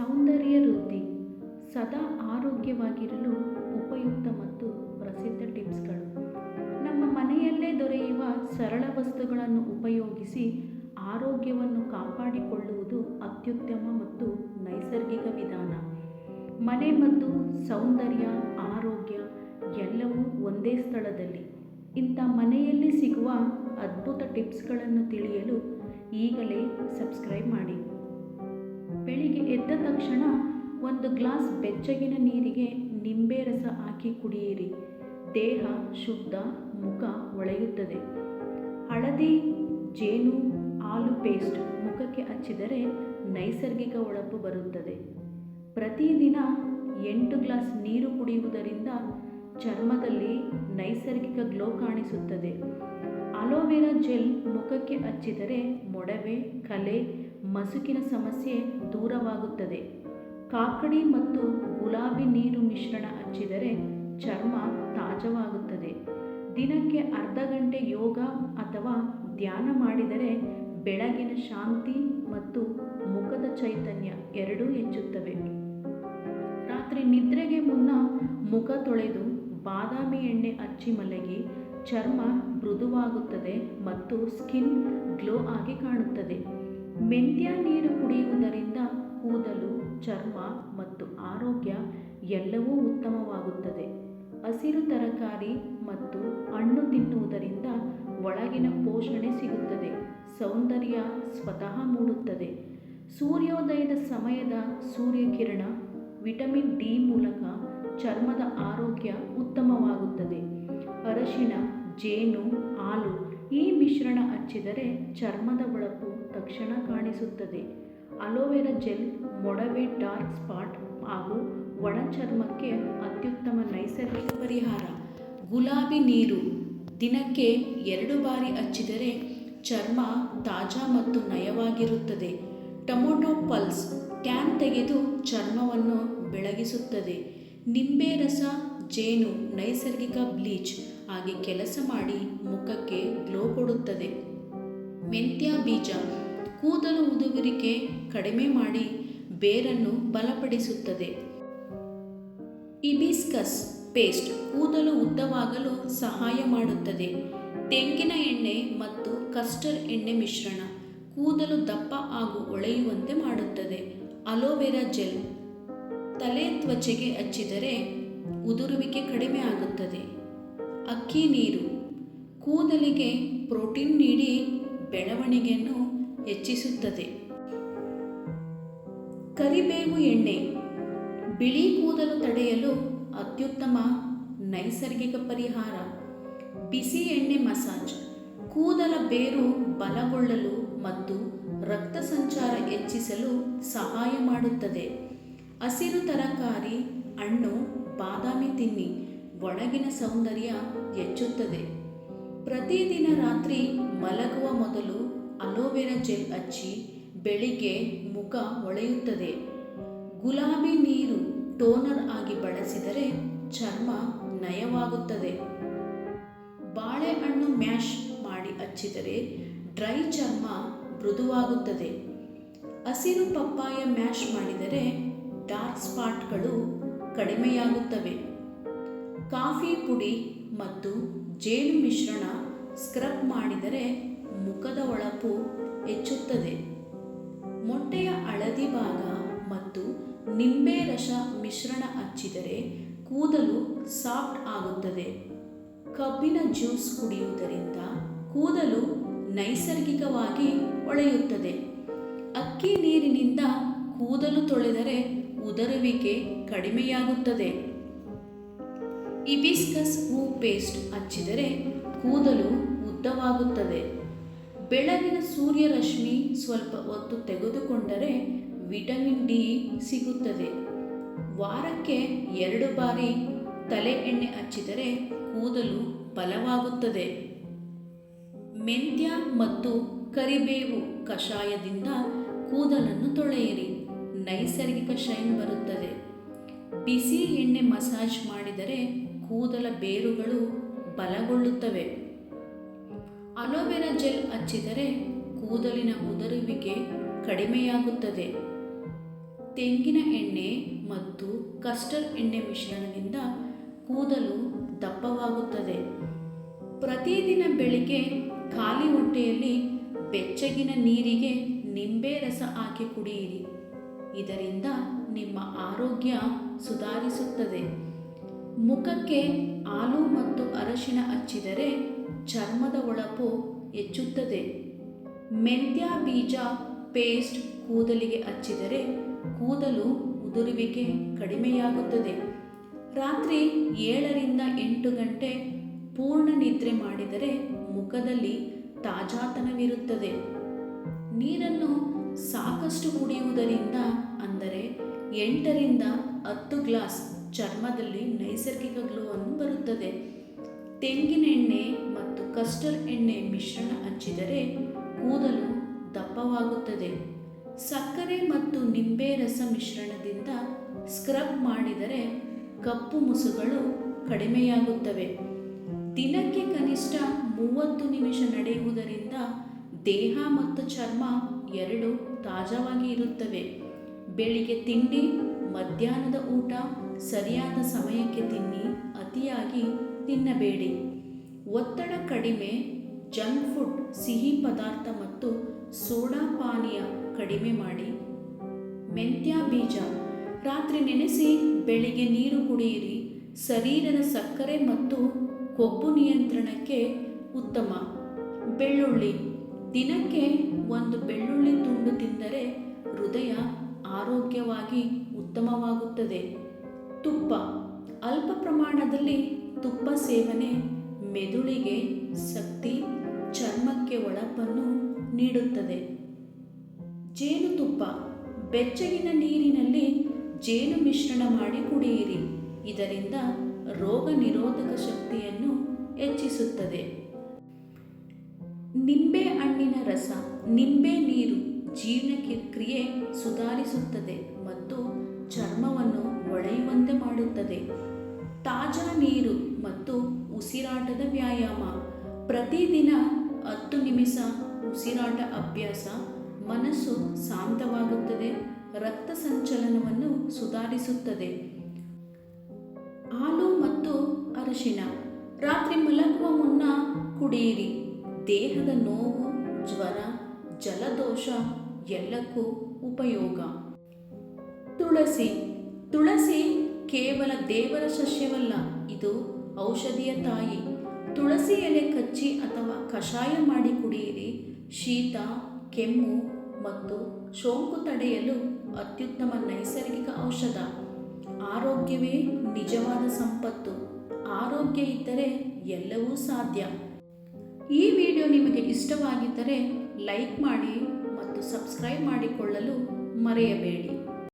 ಸೌಂದರ್ಯ ವೃದ್ಧಿ ಸದಾ ಆರೋಗ್ಯವಾಗಿರಲು ಉಪಯುಕ್ತ ಮತ್ತು ಪ್ರಸಿದ್ಧ ಟಿಪ್ಸ್ಗಳು. ನಮ್ಮ ಮನೆಯಲ್ಲೇ ದೊರೆಯುವ ಸರಳ ವಸ್ತುಗಳನ್ನು ಉಪಯೋಗಿಸಿ ಆರೋಗ್ಯವನ್ನು ಕಾಪಾಡಿಕೊಳ್ಳುವುದು ಅತ್ಯುತ್ತಮ ಮತ್ತು ನೈಸರ್ಗಿಕ ವಿಧಾನ. ಮನೆ ಮತ್ತು ಸೌಂದರ್ಯ, ಆರೋಗ್ಯ ಎಲ್ಲವೂ ಒಂದೇ ಸ್ಥಳದಲ್ಲಿ. ಇಂಥ ಮನೆಯಲ್ಲಿ ಸಿಗುವ ಅದ್ಭುತ ಟಿಪ್ಸ್ಗಳನ್ನು ತಿಳಿಯಲು ಈಗಲೇ ಸಬ್ಸ್ಕ್ರೈಬ್ ಮಾಡಿ. ಬೆಳಿಗ್ಗೆ ಎದ್ದ ತಕ್ಷಣ ಒಂದು ಗ್ಲಾಸ್ ಬೆಚ್ಚಗಿನ ನೀರಿಗೆ ನಿಂಬೆ ರಸ ಹಾಕಿ ಕುಡಿಯಿರಿ. ದೇಹ ಶುದ್ಧ, ಮುಖ ಹೊಳೆಯುತ್ತದೆ ಹಳದಿ, ಜೇನು, ಹಾಲು ಪೇಸ್ಟ್ ಮುಖಕ್ಕೆ ಹಚ್ಚಿದರೆ ನೈಸರ್ಗಿಕ ಹೊಳಪು ಬರುತ್ತದೆ. ಪ್ರತಿದಿನ ಎಂಟು ಗ್ಲಾಸ್ ನೀರು ಕುಡಿಯುವುದರಿಂದ ಚರ್ಮದಲ್ಲಿ ನೈಸರ್ಗಿಕ ಗ್ಲೋ ಕಾಣಿಸುತ್ತದೆ. ಅಲೋವೆರಾ ಜೆಲ್ ಮುಖಕ್ಕೆ ಹಚ್ಚಿದರೆ ಮೊಡವೆ, ಕಲೆ, ಮಸುಕಿನ ಸಮಸ್ಯೆ ದೂರವಾಗುತ್ತದೆ. ಕಾಕಡಿ ಮತ್ತು ಗುಲಾಬಿ ನೀರು ಮಿಶ್ರಣ ಹಚ್ಚಿದರೆ ಚರ್ಮ ತಾಜವಾಗುತ್ತದೆ. ದಿನಕ್ಕೆ ಅರ್ಧ ಗಂಟೆ ಯೋಗ ಅಥವಾ ಧ್ಯಾನ ಮಾಡಿದರೆ ಬೆಳಗಿನ ಶಾಂತಿ ಮತ್ತು ಮುಖದ ಚೈತನ್ಯ ಎರಡೂ ಹೆಚ್ಚುತ್ತವೆ. ರಾತ್ರಿ ನಿದ್ರೆಗೆ ಮುನ್ನ ಮುಖ ತೊಳೆದು ಬಾದಾಮಿ ಎಣ್ಣೆ ಹಚ್ಚಿ ಮಲಗಿ ಚರ್ಮ ಮೃದುವಾಗುತ್ತದೆ ಮತ್ತು ಸ್ಕಿನ್ ಗ್ಲೋ ಆಗಿ ಕಾಣುತ್ತದೆ. ಮೆಂತ್ಯ ನೀರು ಕುಡಿಯುವುದರಿಂದ ಕೂದಲು, ಚರ್ಮ ಮತ್ತು ಆರೋಗ್ಯ ಎಲ್ಲವೂ ಉತ್ತಮವಾಗುತ್ತದೆ. ಹಸಿರು ತರಕಾರಿ ಮತ್ತು ಹಣ್ಣು ತಿನ್ನುವುದರಿಂದ ಒಳಗಿನ ಪೋಷಣೆ ಸಿಗುತ್ತದೆ. ಸೌಂದರ್ಯ ಸ್ವತಃ ಮೂಡುತ್ತದೆ. ಸೂರ್ಯೋದಯದ ಸಮಯದ ಸೂರ್ಯಕಿರಣ, ವಿಟಮಿನ್ ಡಿ ಮೂಲಕ ಚರ್ಮದ ಆರೋಗ್ಯ ಉತ್ತಮವಾಗುತ್ತದೆ. ಅರಶಿನ ಜೇನು, ಹಾಲು ಈ ಮಿಶ್ರಣ ಹಚ್ಚಿದರೆ ಚರ್ಮದ ಹೊಳಪು ತಕ್ಷಣ ಕಾಣಿಸುತ್ತದೆ. ಅಲೋವೆರಾ ಜೆಲ್, ಮೊಡವೆ ಡಾರ್ಕ್ ಸ್ಪಾಟ್ ಹಾಗೂ ಒಣ ಚರ್ಮಕ್ಕೆ ಅತ್ಯುತ್ತಮ ನೈಸರ್ಗಿಕ ಪರಿಹಾರ. ಗುಲಾಬಿ ನೀರು ದಿನಕ್ಕೆ ಎರಡು ಬಾರಿ ಹಚ್ಚಿದರೆ ಚರ್ಮ ತಾಜಾ ಮತ್ತು ನಯವಾಗಿರುತ್ತದೆ. ಟೊಮೊಟೊ ಪಲ್ಸ್ ಟ್ಯಾನ್ ತೆಗೆದು ಚರ್ಮವನ್ನು ಬೆಳಗಿಸುತ್ತದೆ. ನಿಂಬೆ ರಸ ಜೇನು, ನೈಸರ್ಗಿಕ ಬ್ಲೀಚ್ ಆಗಿ ಕೆಲಸ ಮಾಡಿ ಮುಖಕ್ಕೆ ಗ್ಲೋ ಕೊಡುತ್ತದೆ. ಮೆಂತ್ಯ ಬೀಜ, ಕೂದಲು ಉದುರುವಿಕೆ ಕಡಿಮೆ ಮಾಡಿ ಬೇರನ್ನು ಬಲಪಡಿಸುತ್ತದೆ. ಇಬಿಸ್ಕಸ್ ಪೇಸ್ಟ್ ಕೂದಲು ಉದ್ದವಾಗಲು ಸಹಾಯ ಮಾಡುತ್ತದೆ. ತೆಂಗಿನ ಎಣ್ಣೆ ಮತ್ತು ಕಸ್ಟರ್ ಎಣ್ಣೆ ಮಿಶ್ರಣ ಕೂದಲು ದಪ್ಪ ಹಾಗೂ ಒಳೆಯುವಂತೆ ಮಾಡುತ್ತದೆ. ಅಲೋವೆರಾ ಜೆಲ್ ತಲೆ ತ್ವಚೆಗೆ ಹಚ್ಚಿದರೆ ಉದುರುವಿಕೆ ಕಡಿಮೆ ಆಗುತ್ತದೆ. ಅಕ್ಕಿ ನೀರು. ಕೂದಲಿಗೆ ಪ್ರೋಟೀನ್ ನೀಡಿ ಬೆಳವಣಿಗೆಯನ್ನು ಹೆಚ್ಚಿಸುತ್ತದೆ. ಕರಿಬೇವು ಎಣ್ಣೆ. ಬಿಳಿ ಕೂದಲು ತಡೆಯಲು ಅತ್ಯುತ್ತಮ ನೈಸರ್ಗಿಕ ಪರಿಹಾರ. ಬಿಸಿ ಎಣ್ಣೆ ಮಸಾಜ್. ಕೂದಲ ಬೇರು ಬಲಗೊಳ್ಳಲು ಮತ್ತು ರಕ್ತ ಸಂಚಾರ ಹೆಚ್ಚಿಸಲು ಸಹಾಯ ಮಾಡುತ್ತದೆ. ಹಸಿರು ತರಕಾರಿ, ಹಣ್ಣು, ಬಾದಾಮಿ ತಿನ್ನಿ ಒಳಗಿನ ಸೌಂದರ್ಯ ಹೆಚ್ಚುತ್ತದೆ. ಪ್ರತಿದಿನ ರಾತ್ರಿ ಮಲಗುವ ಮೊದಲು ಅಲೋವೆರಾ ಜೆಲ್ ಹಚ್ಚಿ ಬೆಳಿಗ್ಗೆ ಮುಖ ಹೊಳೆಯುತ್ತದೆ ಗುಲಾಬಿ ನೀರು ಟೋನರ್ ಆಗಿ ಬಳಸಿದರೆ ಚರ್ಮ ನಯವಾಗುತ್ತದೆ. ಬಾಳೆಹಣ್ಣು ಮ್ಯಾಶ್ ಮಾಡಿ ಹಚ್ಚಿದರೆ ಡ್ರೈ ಚರ್ಮ ಮೃದುವಾಗುತ್ತದೆ. ಹಸಿರು ಪಪ್ಪಾಯ ಮ್ಯಾಶ್ ಮಾಡಿದರೆ ಡಾರ್ಕ್ ಸ್ಪಾಟ್ಗಳು ಕಡಿಮೆಯಾಗುತ್ತವೆ. ಕಾಫಿ ಪುಡಿ ಮತ್ತು ಜೇನು ಮಿಶ್ರಣ ಸ್ಕ್ರಬ್ ಮಾಡಿದರೆ ಮುಖದ ಹೊಳಪು ಹೆಚ್ಚುತ್ತದೆ. ಮೊಟ್ಟೆಯ ಹಳದಿ ಭಾಗ ಮತ್ತು ನಿಂಬೆ ರಸ ಮಿಶ್ರಣ ಹಚ್ಚಿದರೆ ಕೂದಲು ಸಾಫ್ಟ್ ಆಗುತ್ತದೆ. ಕಬ್ಬಿನ ಜ್ಯೂಸ್ ಕುಡಿಯುವುದರಿಂದ ಕೂದಲು ನೈಸರ್ಗಿಕವಾಗಿ ಹೊಳೆಯುತ್ತದೆ ಅಕ್ಕಿ ನೀರಿನಿಂದ ಕೂದಲು ತೊಳೆದರೆ ಉದರುವಿಕೆ ಕಡಿಮೆಯಾಗುತ್ತದೆ. ಇಬಿಸ್ಕಸ್ ಹೂ ಪೇಸ್ಟ್ ಹಚ್ಚಿದರೆ ಕೂದಲು ಉದ್ದವಾಗುತ್ತದೆ ಬೆಳಗಿನ ಸೂರ್ಯರಶ್ಮಿ ಸ್ವಲ್ಪ ಹೊತ್ತು ತೆಗೆದುಕೊಂಡರೆ ವಿಟಮಿನ್ ಡಿ ಸಿಗುತ್ತದೆ. ವಾರಕ್ಕೆ ಎರಡು ಬಾರಿ ತಲೆ ಎಣ್ಣೆ ಹಚ್ಚಿದರೆ ಕೂದಲು ಬಲವಾಗುತ್ತದೆ. ಮೆಂತ್ಯ ಮತ್ತು ಕರಿಬೇವು ಕಷಾಯದಿಂದ ಕೂದಲನ್ನು ತೊಳೆಯಿರಿ. ನೈಸರ್ಗಿಕ ಶೈನ್ ಬರುತ್ತದೆ. ಬಿಸಿ ಎಣ್ಣೆ ಮಸಾಜ್ ಮಾಡಿದರೆ ಕೂದಲ ಬೇರುಗಳು ಬಲಗೊಳ್ಳುತ್ತವೆ. ಅಲೋವೆರಾ ಜೆಲ್ ಹಚ್ಚಿದರೆ ಕೂದಲಿನ ಉದುರುವಿಕೆ ಕಡಿಮೆಯಾಗುತ್ತದೆ. ತೆಂಗಿನ ಎಣ್ಣೆ ಮತ್ತು ಕಸ್ಟರ್ಡ್ ಎಣ್ಣೆ ಮಿಶ್ರಣದಿಂದ ಕೂದಲು ದಪ್ಪವಾಗುತ್ತದೆ. ಪ್ರತಿದಿನ ಬೆಳಿಗ್ಗೆ ಖಾಲಿ ಹೊಟ್ಟೆಯಲ್ಲಿ ಬೆಚ್ಚಗಿನ ನೀರಿಗೆ ನಿಂಬೆ ರಸ ಹಾಕಿ ಕುಡಿಯಿರಿ. ಇದರಿಂದ ನಿಮ್ಮ ಆರೋಗ್ಯ ಸುಧಾರಿಸುತ್ತದೆ. ಮುಖಕ್ಕೆ ಹಾಲು ಮತ್ತು ಅರಶಿನ ಹಚ್ಚಿದರೆ ಚರ್ಮದ ಹೊಳಪು ಹೆಚ್ಚುತ್ತದೆ. ಮೆಂತ್ಯ, ಬೀಜ, ಪೇಸ್ಟ್ ಕೂದಲಿಗೆ ಹಚ್ಚಿದರೆ ಕೂದಲು ಉದುರುವಿಕೆ ಕಡಿಮೆಯಾಗುತ್ತದೆ. ರಾತ್ರಿ ಏಳರಿಂದ ಎಂಟು ಗಂಟೆ ಪೂರ್ಣ ನಿದ್ರೆ ಮಾಡಿದರೆ ಮುಖದಲ್ಲಿ ತಾಜಾತನವಿರುತ್ತದೆ. ನೀರನ್ನು ಸಾಕಷ್ಟು ಕುಡಿಯುವುದರಿಂದ ಅಂದರೆ ಎಂಟರಿಂದ ಹತ್ತು ಗ್ಲಾಸ್ ಚರ್ಮದಲ್ಲಿ ನೈಸರ್ಗಿಕ ಗ್ಲೋವನ್ನು ಬರುತ್ತದೆ. ತೆಂಗಿನ ಎಣ್ಣೆ ಮತ್ತು ಕಸ್ಟರ್ ಎಣ್ಣೆ ಮಿಶ್ರಣ ಹಚ್ಚಿದರೆ ಕೂದಲು ದಪ್ಪವಾಗುತ್ತದೆ. ಸಕ್ಕರೆ ಮತ್ತು ನಿಂಬೆ ರಸ ಮಿಶ್ರಣದಿಂದ ಸ್ಕ್ರಬ್ ಮಾಡಿದರೆ ಕಪ್ಪು ಮುಸುಗಳು ಕಡಿಮೆಯಾಗುತ್ತವೆ. ದಿನಕ್ಕೆ ಕನಿಷ್ಠ ಮೂವತ್ತು ನಿಮಿಷ ನಡೆಯುವುದರಿಂದ ದೇಹ ಮತ್ತು ಚರ್ಮ ಎರಡು ತಾಜಾವಾಗಿ ಇರುತ್ತವೆ. ಬೆಳಿಗ್ಗೆ ತಿಂಡಿ ಮಧ್ಯಾಹ್ನದ ಊಟ, ಸರಿಯಾದ ಸಮಯಕ್ಕೆ ತಿನ್ನಿ, ಅತಿಯಾಗಿ ತಿನ್ನಬೇಡಿ. ಒತ್ತಡ ಕಡಿಮೆ, ಜಂಕ್ ಫುಡ್, ಸಿಹಿ ಪದಾರ್ಥ ಮತ್ತು ಸೋಡಾ ಪಾನೀಯ ಕಡಿಮೆ ಮಾಡಿ. ಮೆಂತ್ಯ ಬೀಜ. ರಾತ್ರಿ ನೆನೆಸಿ ಬೆಳಿಗ್ಗೆ ನೀರು ಕುಡಿಯಿರಿ. ಶರೀರದ ಸಕ್ಕರೆ ಮತ್ತು ಕೊಬ್ಬು ನಿಯಂತ್ರಣಕ್ಕೆ ಉತ್ತಮ. ಬೆಳ್ಳುಳ್ಳಿ. ದಿನಕ್ಕೆ ಉತ್ತಮವಾಗುತ್ತದೆ. ತುಪ್ಪ. ಅಲ್ಪ ಪ್ರಮಾಣದಲ್ಲಿ ತುಪ್ಪ ಸೇವನೆ ಮೆದುಳಿಗೆ ಶಕ್ತಿ, ಚರ್ಮಕ್ಕೆ ಒಳಪನ್ನು ನೀಡುತ್ತದೆ. ಜೇನುತುಪ್ಪ ಬೆಚ್ಚಗಿನ ನೀರಿನಲ್ಲಿ ಜೇನು ಮಿಶ್ರಣ ಮಾಡಿ ಕುಡಿಯಿರಿ. ಇದರಿಂದ ರೋಗ ನಿರೋಧಕ ಶಕ್ತಿಯನ್ನು ಹೆಚ್ಚಿಸುತ್ತದೆ. ನಿಂಬೆ ಹಣ್ಣಿನ ರಸ. ನಿಂಬೆ ನೀರು ಜೀರ್ಣಕ್ರಿಯೆ ಸುಧಾರಿಸುತ್ತದೆ ಮತ್ತು ಚರ್ಮವನ್ನು ಹೊಳೆಯುವಂತೆ ಮಾಡುತ್ತದೆ. ತಾಜಾ ನೀರು ಮತ್ತು ಉಸಿರಾಟದ ವ್ಯಾಯಾಮ. ಪ್ರತಿದಿನ ಹತ್ತು ನಿಮಿಷ ಉಸಿರಾಟ ಅಭ್ಯಾಸ. ಮನಸ್ಸು ಶಾಂತವಾಗುತ್ತದೆ. ರಕ್ತ ಸಂಚಲನವನ್ನು ಸುಧಾರಿಸುತ್ತದೆ. ಹಾಲು ಮತ್ತು ಅರಿಶಿನ ರಾತ್ರಿ ಮಲಗುವ ಮುನ್ನ ಕುಡಿಯಿರಿ. ದೇಹದ ನೋವು, ಜ್ವರ, ಜಲದೋಷ ಎಲ್ಲಕ್ಕೂ ಉಪಯೋಗ. ತುಳಸಿ. ತುಳಸಿ ಕೇವಲ ದೇವರ ಸಸ್ಯವಲ್ಲ, ಇದು ಔಷಧಿಯ ತಾಯಿ. ತುಳಸಿ ಎಲೆ ಕಚ್ಚಿ ಅಥವಾ ಕಷಾಯ ಮಾಡಿ ಕುಡಿಯಿರಿ. ಶೀತ, ಕೆಮ್ಮು ಮತ್ತು ಸೋಂಕು ತಡೆಯಲು ಅತ್ಯುತ್ತಮ ನೈಸರ್ಗಿಕ ಔಷಧ. ಆರೋಗ್ಯವೇ ನಿಜವಾದ ಸಂಪತ್ತು. ಆರೋಗ್ಯ ಇದ್ದರೆ ಎಲ್ಲವೂ ಸಾಧ್ಯ. ಈ ವಿಡಿಯೋ ನಿಮಗೆ ಇಷ್ಟವಾಗಿದ್ದರೆ ಲೈಕ್ ಮಾಡಿ ಮತ್ತು ಸಬ್ಸ್ಕ್ರೈಬ್ ಮಾಡಿಕೊಳ್ಳಲು ಮರೆಯಬೇಡಿ.